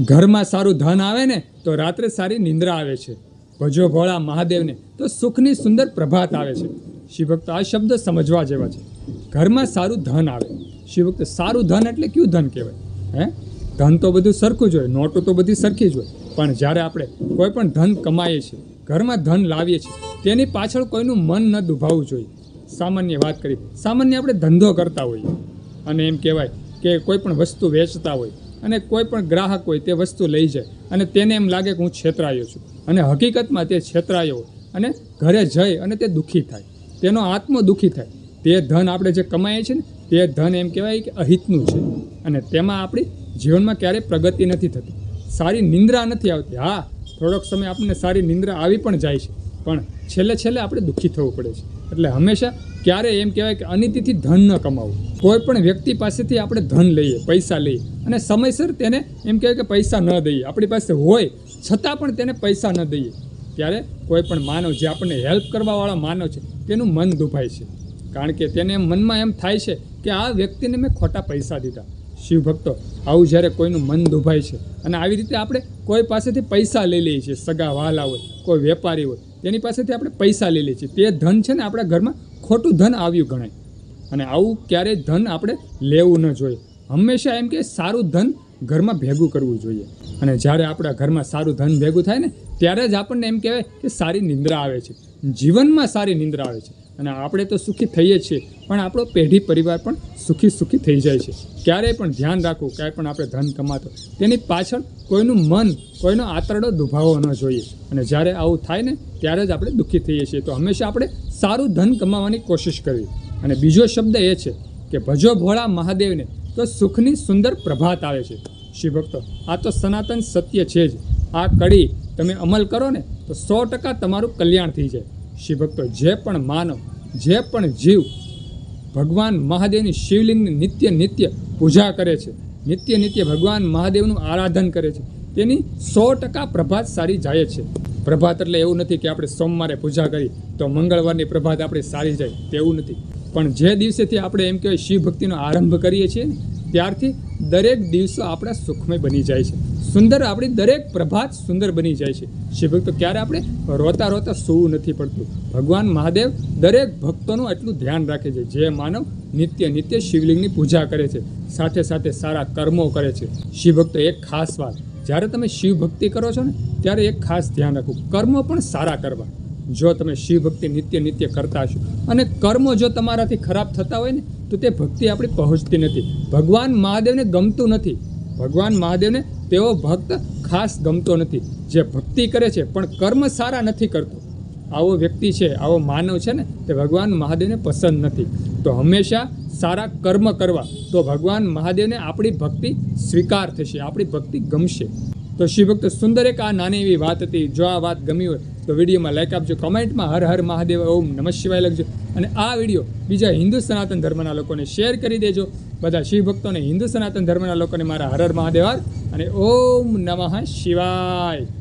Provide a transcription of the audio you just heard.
ઘરમાં સારું ધન આવે ને, તો રાત્રે સારી નિંદ્રા આવે છે. ભજો ભોળા મહાદેવને, તો સુખની સુંદર પ્રભાત આવે છે. શિવભક્ત આ શબ્દ સમજવા જેવા છે. ઘરમાં સારું ધન આવે. શિવભક્ત સારું ધન એટલે કયું ધન કહેવાય? હે? ધન તો બધું સરખું જ હોય, નોટો તો બધી સરખી જ હોય. પણ જ્યારે આપણે કોઈ પણ ધન કમાઈએ છીએ, ઘરમાં ધન લાવીએ છીએ, તેની પાછળ કોઈનું મન ન દુભાવવું જોઈએ. સામાન્ય વાત કરી સામાન્ય આપણે ધંધો કરતા હોઈએ. અને એમ કહેવાય કે કોઈ પણ વસ્તુ વેચતા હોય અને કોઈ પણ ગ્રાહક હોય તે વસ્તુ લઈ જાય. અને તેને એમ લાગે કે હું છેતરાયો છું. અને હકીકતમાં તે છેતરાયો અને ઘરે જઈ અને તે દુઃખી થાય. તેનો આત્મો દુઃખી થાય. તે ધન આપણે જે કમાઈએ છીએ ને, તે ધન એમ કહેવાય કે અહિતનું છે. અને તેમાં આપણી જીવનમાં ક્યારેય પ્રગતિ નથી થતી. સારી નિંદ્રા નથી આવતી. હા, થોડોક સમય આપણને સારી નિંદ્રા આવી પણ જાય છે. પણ છેલ્લે છેલ્લે આપણે દુઃખી થવું પડે છે. એટલે હંમેશા ક્યારે એમ કહેવાય કે અનિતિથી ધન ન કમાવવું કોઈ પણ વ્યક્તિ પાસેથી આપણે ધન લઈએ, પૈસા લઈએ અને સમયસર તેને એમ કહેવાય કે પૈસા ન દઈએ. આપણી પાસે હોય, છતાં પણ તેને પૈસા ન દઈએ. ત્યારે કોઈ પણ માનવ જે આપણને હેલ્પ કરવાવાળા માનવ છે, તેનું મન દુભાય છે. કારણ કે તેને મનમાં એમ થાય છે કે આ વ્યક્તિને મેં ખોટા પૈસા દીધા. શિવ ભક્તો, આવું જ્યારે કોઈનું મન દુભાય છે અને આવી રીતે આપણે કોઈ પાસેથી પૈસા લઈ લઈએ છીએ, સગા વહાલા હોય, કોઈ વેપારી હોય તેની પાસેથી આપણે પૈસા લઈ લઈએ છીએ. તે ધન છે ને આપણા ઘરમાં ખોટું ધન આવ્યું ગણાય. અને આવું ક્યારેય ધન આપણે લેવું ન જોઈએ. હંમેશા એમ કે સારું ધન ઘરમાં ભેગું કરવું જોઈએ. અને જ્યારે આપણા ઘરમાં સારું ધન ભેગું થાય ને, ત્યારે જ આપણને એમ કહેવાય કે સારી નિંદ્રા આવે છે. જીવનમાં સારી નિંદ્રા આવે છે. અને આપણે તો સુખી થઈએ છીએ, પણ આપણો પેઢી પરિવાર પણ સુખી સુખી થઈ જાય છે. ક્યારેય પણ ધ્યાન રાખવું ક્યાંય પણ આપણે ધન કમાતો. તેની પાછળ કોઈનું મન, કોઈનો આંતરડો દુભાવવો ન જોઈએ. અને જ્યારે આવું થાય ને, ત્યારે જ આપણે દુઃખી થઈએ છીએ. તો હંમેશા આપણે સારું ધન કમાવાની કોશિશ કરવી. અને બીજો શબ્દ એ છે કે ભજો ભોળા મહાદેવને તો સુખની સુંદર પ્રભાત આવે છે. શિવભક્તો આ તો સનાતન સત્ય છે જ. આ કડી તમે અમલ કરો ને, તો સો ટકા તમારું કલ્યાણ થઈ જાય. શિવભક્તો જે પણ માનવ જે પણ જીવ ભગવાન મહાદેવની શિવલિંગની નિત્ય નિત્ય પૂજા કરે છે, નિત્ય નિત્ય ભગવાન મહાદેવનું આરાધન કરે છે, તેની સો ટકા પ્રભાત સારી જાય છે. પ્રભાત એટલે એવું નથી કે આપણે સોમવારે પૂજા કરી તો મંગળવારની પ્રભાત આપણે સારી જાય, તેવું નથી. પણ જે દિવસેથી આપણે એમ કહેવાય શિવ ભક્તિનો આરંભ કરીએ છીએ, ત્યારથી દરેક દિવસો આપણા સુખમય બની જાય છે. સુંદર આપણી દરેક પ્રભાત સુંદર બની જાય છે. શિવભક્તો ક્યારે આપણે રોતા રોતા સૂવું નથી પડતું. ભગવાન મહાદેવ દરેક ભક્તોનું એટલું ધ્યાન રાખે છે. જે માનવ નિત્ય નિત્ય શિવલિંગની પૂજા કરે છે. સાથે સાથે સારા કર્મો કરે છે. શિવભક્તો એક ખાસ વાત. જ્યારે તમે શિવ ભક્તિ કરો છો ને, ત્યારે એક ખાસ ધ્યાન રાખવું. કર્મો પણ સારા કરવા. જો તમે શિવ ભક્તિ નિત્ય નિત્ય કરતા હશો. અને કર્મો જો તમારાથી ખરાબ થતા હોય ને, તો તે ભક્તિ આપણી પહોંચતી નથી. ભગવાન મહાદેવને ગમતું નથી. ભગવાન મહાદેવને તેઓ ભક્ત ખાસ ગમતો નથી. જે ભક્તિ કરે છે, પણ કર્મ સારા નથી કરતો. આવો વ્યક્તિ છે, આવો માનવ છે ને, તે ભગવાન મહાદેવને પસંદ નથી. તો હંમેશા સારા કર્મ કરવા, તો ભગવાન મહાદેવને આપણી ભક્તિ સ્વીકાર થશે, આપણી ભક્તિ ગમશે. તો શિવભક્ત સુંદર એક આ નાની એવી વાત હતી, જો આ વાત ગમી હોય તો વિડીયોમાં લાઈક આપજો કમેન્ટમાં હર હર મહાદેવ, ઓમ નમઃ શિવાય લખજો. અને આ વીડિયો બીજા હિન્દુ સનાતન ધર્મના લોકોને શેર કરી દેજો. બધા શિવભક્તોને હિન્દુ સનાતન ધર્મના લોકોને મારા હર હર મહાદેવ અને ઓમ નમઃ શિવાય.